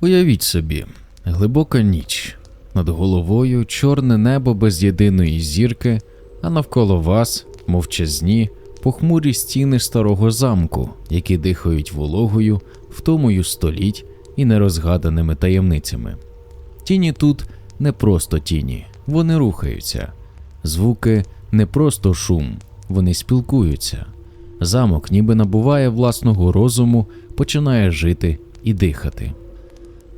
Уявіть собі, глибока ніч, над головою чорне небо без єдиної зірки, а навколо вас мовчазні, похмурі стіни старого замку, які дихають вологою, втомою століть і нерозгаданими таємницями. Тіні тут не просто тіні, вони рухаються. Звуки не просто шум, вони спілкуються. Замок ніби набуває власного розуму, починає жити і дихати.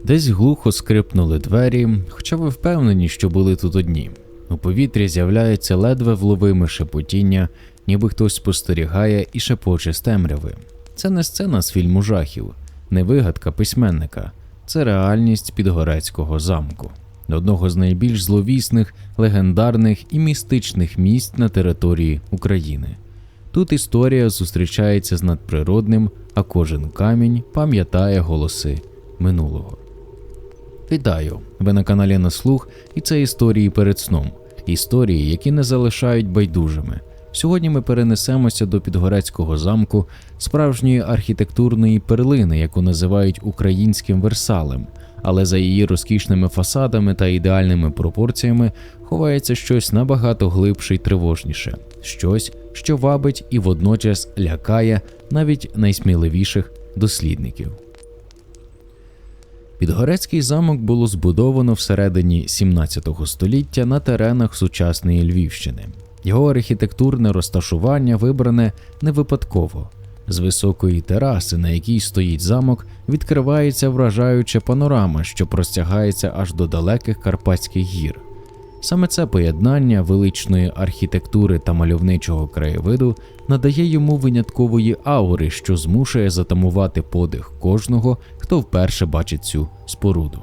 Десь глухо скрипнули двері, хоча ви впевнені, що були тут одні. У повітрі з'являється ледве вловиме шепотіння, ніби хтось спостерігає і шепоче з темряви. Це не сцена з фільму жахів, не вигадка письменника, це реальність підгорецького замку, одного з найбільш зловісних, легендарних і містичних місць на території України. Тут історія зустрічається з надприродним, а кожен камінь пам'ятає голоси минулого. Вітаю! Ви на каналі на слух, і це історії перед сном. Історії, які не залишають байдужими. Сьогодні ми перенесемося до Підгорецького замку, справжньої архітектурної перлини, яку називають українським Версалем, але за її розкішними фасадами та ідеальними пропорціями ховається щось набагато глибше й тривожніше, щось, що вабить і водночас лякає навіть найсміливіших дослідників. Підгорецький замок було збудовано всередині 17 століття на теренах сучасної Львівщини. Його архітектурне розташування вибране не випадково. З високої тераси, на якій стоїть замок, відкривається вражаюча панорама, що простягається аж до далеких Карпатських гір. Саме це поєднання величної архітектури та мальовничого краєвиду надає йому виняткової аури, що змушує затамувати подих кожного, хто вперше бачить цю споруду.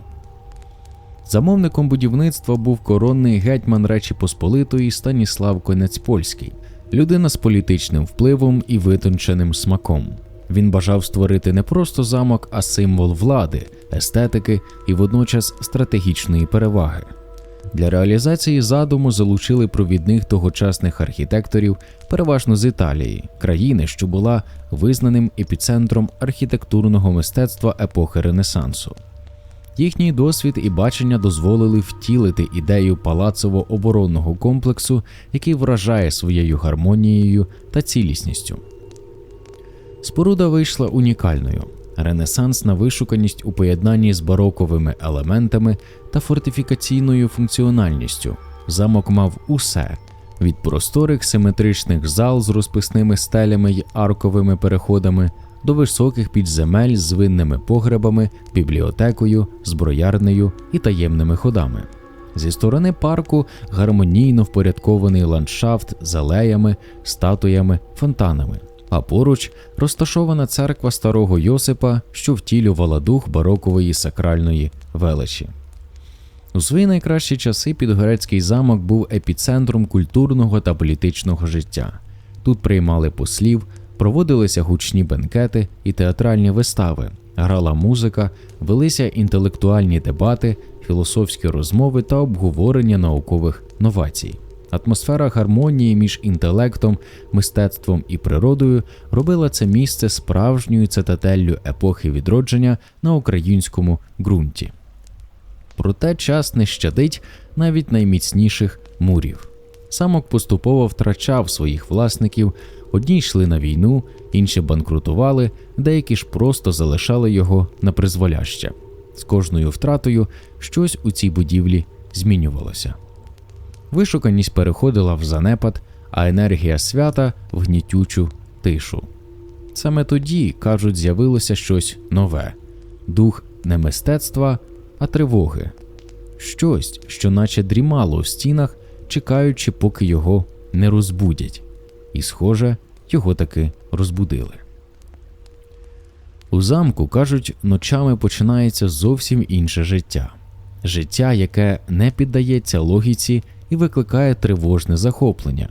Замовником будівництва був коронний гетьман Речі Посполитої Станіслав Конецпольський, людина з політичним впливом і витонченим смаком. Він бажав створити не просто замок, а символ влади, естетики і водночас стратегічної переваги. Для реалізації задуму залучили провідних тогочасних архітекторів, переважно з Італії, країни, що була визнаним епіцентром архітектурного мистецтва епохи Ренесансу. Їхній досвід і бачення дозволили втілити ідею палацово-оборонного комплексу, який вражає своєю гармонією та цілісністю. Споруда вийшла унікальною. Ренесансна вишуканість у поєднанні з бароковими елементами та фортифікаційною функціональністю. Замок мав усе від просторих симетричних зал з розписними стелями й арковими переходами до високих підземель з винними погребами, бібліотекою, зброярнею і таємними ходами. Зі сторони парку гармонійно впорядкований ландшафт з алеями, статуями, фонтанами. А поруч розташована церква старого Йосипа, що втілювала дух барокової сакральної величі. У свої найкращі часи Підгорецький замок був епіцентром культурного та політичного життя. Тут приймали послів, проводилися гучні бенкети і театральні вистави, грала музика, велися інтелектуальні дебати, філософські розмови та обговорення наукових новацій. Атмосфера гармонії між інтелектом, мистецтвом і природою робила це місце справжньою цитателлю епохи відродження на українському ґрунті. Проте час не щадить навіть найміцніших мурів. Самок поступово втрачав своїх власників, одні йшли на війну, інші банкрутували, деякі ж просто залишали його на призволяще. З кожною втратою щось у цій будівлі змінювалося. Вишуканість переходила в занепад, а енергія свята в гнітючу тишу. Саме тоді, кажуть, з'явилося щось нове дух не мистецтва, а тривоги, щось, що наче дрімало в стінах, чекаючи, поки його не розбудять, і, схоже, його таки розбудили. У замку, кажуть, ночами починається зовсім інше життя життя, яке не піддається логіці і викликає тривожне захоплення.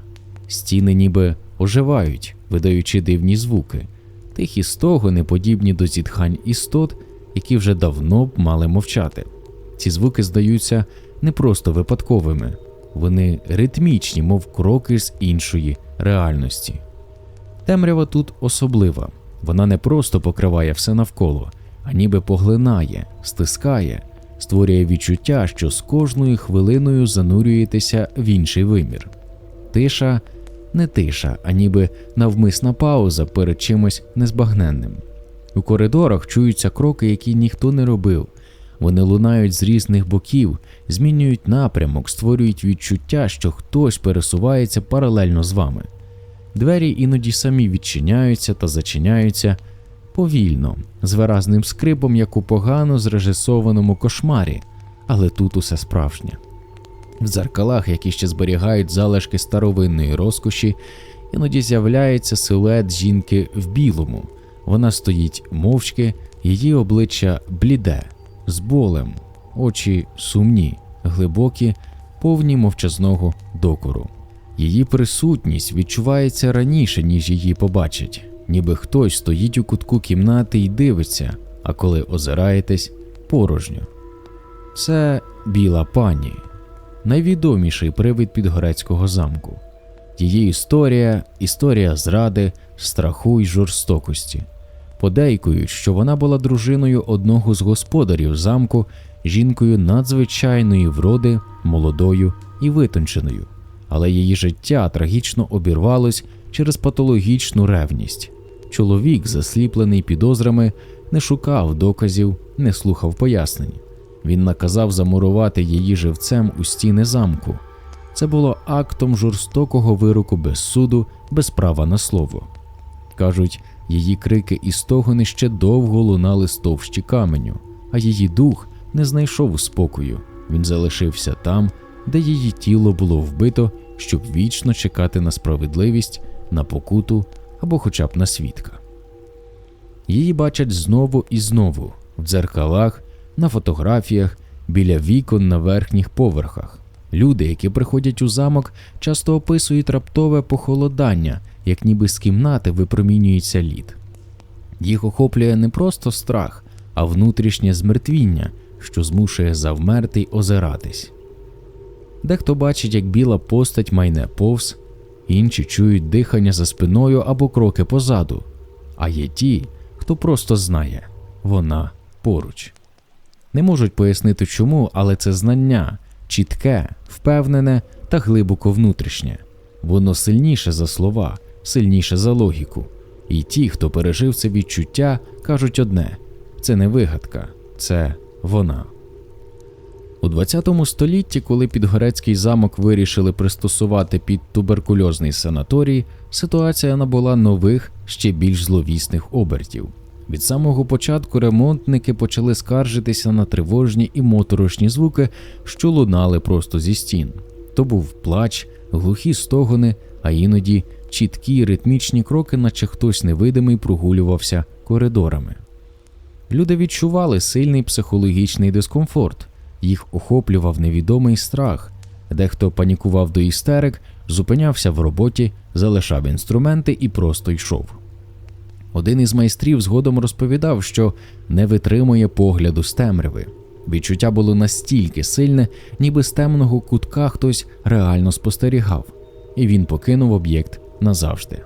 Стіни ніби оживають, видаючи дивні звуки, тихі стогони, подібні до зітхань істот, які вже давно б мали мовчати. Ці звуки здаються не просто випадковими, вони ритмічні, мов кроки з іншої реальності. Темрява тут особлива, вона не просто покриває все навколо, а ніби поглинає, стискає, створює відчуття, що з кожною хвилиною занурюєтеся в інший вимір. Тиша не тиша, а ніби навмисна пауза перед чимось незбагненним. У коридорах чуються кроки, які ніхто не робив. Вони лунають з різних боків, змінюють напрямок, створюють відчуття, що хтось пересувається паралельно з вами. Двері іноді самі відчиняються та зачиняються повільно, з виразним скрипом, як у погано зрежисованому кошмарі, але тут усе справжнє. В дзеркалах, які ще зберігають залишки старовинної розкоші, іноді з'являється силует жінки в білому. Вона стоїть мовчки, її обличчя бліде, з болем, очі сумні, глибокі, повні мовчазного докору. Її присутність відчувається раніше, ніж її побачать, ніби хтось стоїть у кутку кімнати і дивиться, а коли озираєтесь порожньо. Це біла пані, найвідоміший привид Підгорецького замку. Її історія історія зради, страху й жорстокості. Подейкують, що вона була дружиною одного з господарів замку, жінкою надзвичайної вроди, молодою і витонченою, але її життя трагічно обірвалось через патологічну ревність. Чоловік, засліплений підозрами, не шукав доказів, не слухав пояснень. Він наказав замурувати її живцем у стіни замку. Це було актом жорстокого вироку без суду, без права на слово. Кажуть, її крики і стогони ще довго лунали з товщі каменю, а її дух не знайшов спокою. Він залишився там, де її тіло було вбито, щоб вічно чекати на справедливість, на покуту або хоча б на свідка. Її бачать знову і знову в дзеркалах, на фотографіях, біля вікон на верхніх поверхах. Люди, які приходять у замок, часто описують раптове похолодання, як ніби з кімнати випромінюється лід. Їх охоплює не просто страх, а внутрішнє змертвіння, що змушує завмерти й озиратись. Дехто бачить, як біла постать майне повз, інші чують дихання за спиною або кроки позаду, а є ті, хто просто знає вона поруч. Не можуть пояснити чому, але це знання чітке, впевнене та глибоко внутрішнє. Воно сильніше за слова, сильніше за логіку. І ті, хто пережив це відчуття, кажуть одне: це не вигадка, це вона. 20 столітті, коли Підгорецький замок вирішили пристосувати під туберкульозний санаторій, ситуація набула нових, ще більш зловісних обертів. Від самого початку ремонтники почали скаржитися на тривожні і моторошні звуки, що лунали просто зі стін. То був плач, глухі стогони, а іноді чіткі ритмічні кроки, наче хтось невидимий прогулювався коридорами. Люди відчували сильний психологічний дискомфорт, їх охоплював невідомий страх, дехто панікував до істерик, зупинявся в роботі, залишав інструменти і просто йшов. Один із майстрів згодом розповідав, що не витримує погляду з темряви. Відчуття було настільки сильне, ніби з темного кутка хтось реально спостерігав, і він покинув об'єкт назавжди.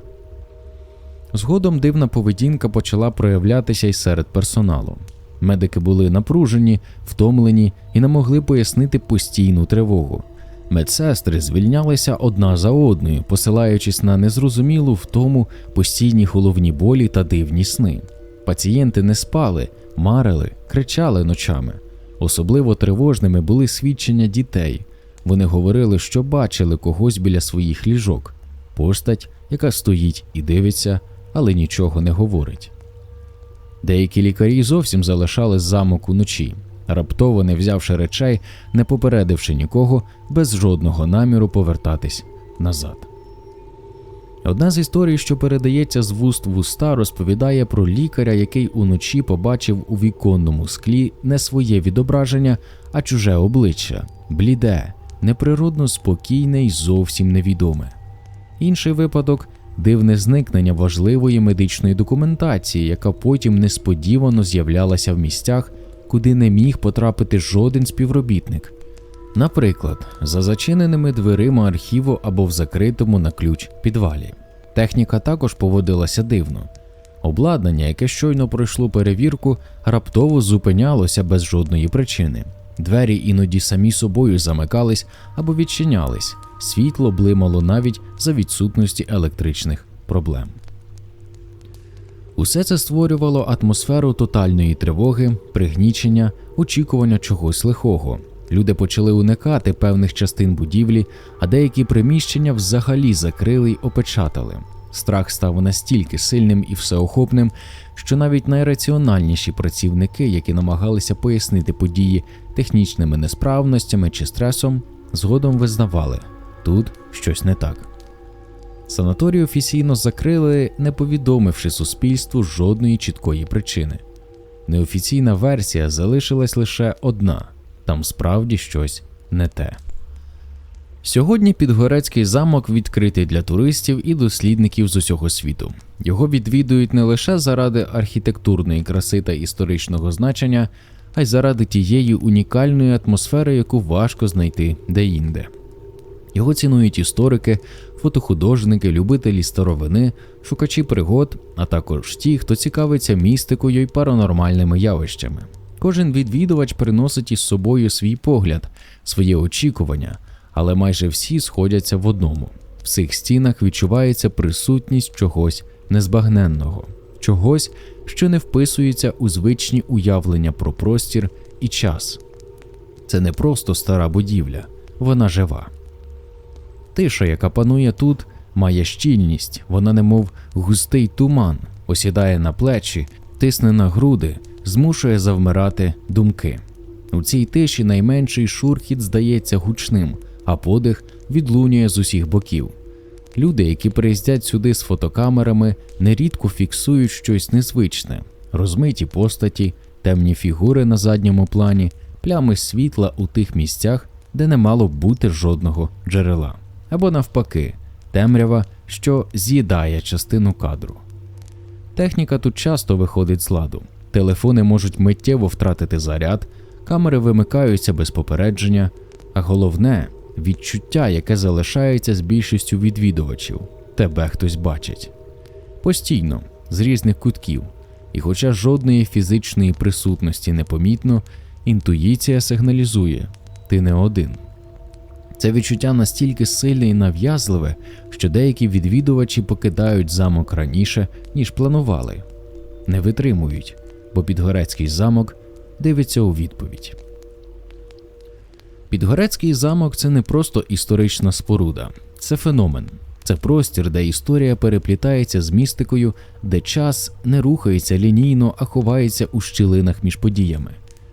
Згодом дивна поведінка почала проявлятися й серед персоналу. Медики були напружені, втомлені і не могли пояснити постійну тривогу. Медсестри звільнялися одна за одною, посилаючись на незрозумілу втому постійні головні болі та дивні сни. Пацієнти не спали, марили, кричали ночами. Особливо тривожними були свідчення дітей. Вони говорили, що бачили когось біля своїх ліжок, постать, яка стоїть і дивиться, але нічого не говорить. Деякі лікарі зовсім залишали замок уночі, раптово не взявши речей, не попередивши нікого, без жодного наміру повертатись назад. Одна з історій, що передається з вуст в уста, розповідає про лікаря, який уночі побачив у віконному склі не своє відображення, а чуже обличчя, бліде, неприродно спокійне й зовсім невідоме. Інший випадок дивне зникнення важливої медичної документації, яка потім несподівано з'являлася в місцях, куди не міг потрапити жоден співробітник. Наприклад, за зачиненими дверима архіву або в закритому на ключ підвалі. Техніка також поводилася дивно. Обладнання, яке щойно пройшло перевірку, раптово зупинялося без жодної причини. Двері іноді самі собою замикались або відчинялись, світло блимало навіть за відсутності електричних проблем. Усе це створювало атмосферу тотальної тривоги, пригнічення, очікування чогось лихого. Люди почали уникати певних частин будівлі, а деякі приміщення взагалі закрили й опечатали. Страх став настільки сильним і всеохопним, що навіть найраціональніші працівники, які намагалися пояснити події технічними несправностями чи стресом, згодом визнавали тут щось не так. Санаторій офіційно закрили, не повідомивши суспільству жодної чіткої причини. Неофіційна версія залишилась лише одна там справді щось не те. Сьогодні Підгорецький замок відкритий для туристів і дослідників з усього світу. Його відвідують не лише заради архітектурної краси та історичного значення, а й заради тієї унікальної атмосфери, яку важко знайти де-інде. Його цінують історики, фотохудожники, любителі старовини, шукачі пригод, а також ті, хто цікавиться містикою й паранормальними явищами. Кожен відвідувач приносить із собою свій погляд, своє очікування, але майже всі сходяться в одному. В цих стінах відчувається присутність чогось незбагненного, чогось, що не вписується у звичні уявлення про простір і час. Це не просто стара будівля, вона жива. Тиша, яка панує тут, має щільність, вона немов густий туман, осідає на плечі, тисне на груди, змушує завмирати думки. У цій тиші найменший шурхіт здається гучним, а подих відлунює з усіх боків. Люди, які приїздять сюди з фотокамерами, нерідко фіксують щось незвичне, розмиті постаті, темні фігури на задньому плані, плями світла у тих місцях, де не мало бути жодного джерела, або навпаки, темрява, що з'їдає частину кадру. Техніка тут часто виходить з ладу. Телефони можуть миттєво втратити заряд, камери вимикаються без попередження, а головне відчуття, яке залишається з більшістю відвідувачів, тебе хтось бачить. Постійно, з різних кутків, і хоча жодної фізичної присутності не помітно, інтуїція сигналізує ти не один. Це відчуття настільки сильне і нав'язливе, що деякі відвідувачі покидають замок раніше, ніж планували, не витримують, бо Підгорецький замок дивиться у відповідь. Підгорецький замок це не просто історична споруда, це феномен. Це простір, де історія переплітається з містикою, де час не рухається лінійно, а ховається у щілинах між подіями.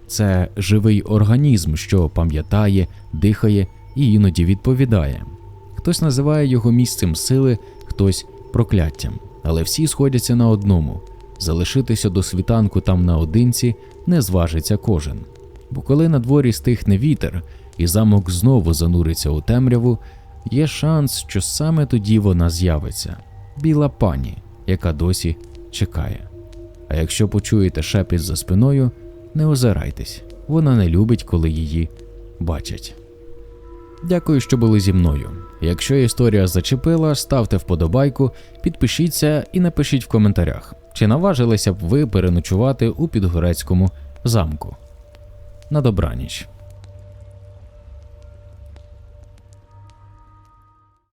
Це живий організм, що пам'ятає, дихає і іноді відповідає. Хтось називає його місцем сили, хтось прокляттям, але всі сходяться на одному залишитися до світанку там наодинці не зважиться кожен. Бо коли на дворі стихне вітер, і замок знову зануриться у темряву, є шанс, що саме тоді вона з'явиться біла пані, яка досі чекає. А якщо почуєте шепіт за спиною, не озирайтесь, вона не любить, коли її бачать. Дякую, що були зі мною. Якщо історія зачепила, ставте вподобайку, підпишіться і напишіть в коментарях, чи наважилися б ви переночувати у Підгорецькому замку. На добраніч.